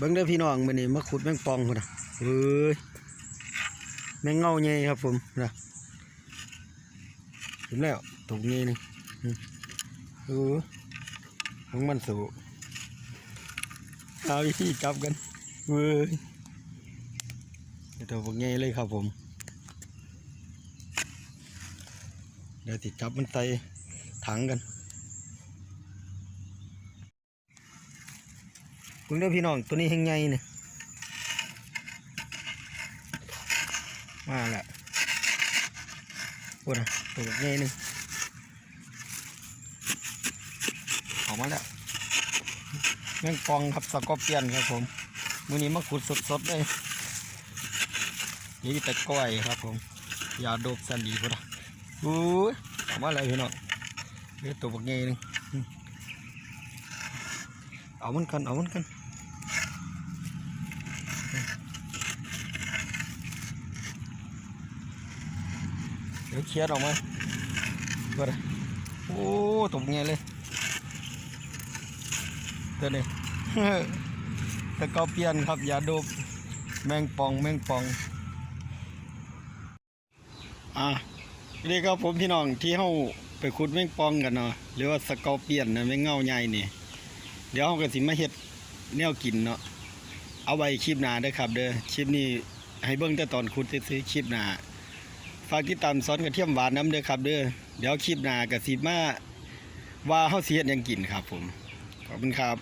เบิ่งเด้อพี่น้องมื้อนี้มาขุดแมงปองพุ่นนะเอ้ยแมงเงาใหญ่ครับผมนะเห็นแล้วตกนี้นี่เออของมันสูเอาวิธีจับกันเว้ยตัวพวกใหญ่เลยครับผม เดี๋ยวติดจับมันใส่ถังกัน เพิ่งเด้อพี่น้องตัวนี้แห้งใหญ่เนี่ยมาและปวดอะตัวใหญ่หนึงออกมาแล้วแมงปองครับสกอร์เปียนครับผมมือนี้มาขุดสดๆเลยนี่แต่ก้อยครับผมยาโดบสันดีพุ่นอะอู้ออกมาเลยพี่น้องเดี๋ยวตัวบักใหญ่หนึงอืมเอามันกันเอามันกัน เดี๋ยวเคลียร์ออกมาก็ได้โอ้ตัวบักใหญ่เลยเดี๋ยวนี้ตะกอเปียนครับยาดบแมงปองแมงปอง อะนี่ครับผมพี่น้องที่เฮาไปขุดแมงปองกันเนาะหรือว่าสกอเปียนนะแมงเง่าใหญ่นี่ เดี๋ยวเฮาก็สิมาเฮ็ดแนวกินเนาะเอาไว้คลิปหน้าเด้อครับ เด้อคลิปนี้ให้เบิ่งแต่ตอนขุดซื้อคลิปหน้า ฝากติดตามซ้อนกระเทียมหวานน้ำเด้อครับเด้อเดี๋ยวคลิปหน้าก็สิมาว่าเฮาสิเฮ็ดหยังกินครับผมขอบคุณครับ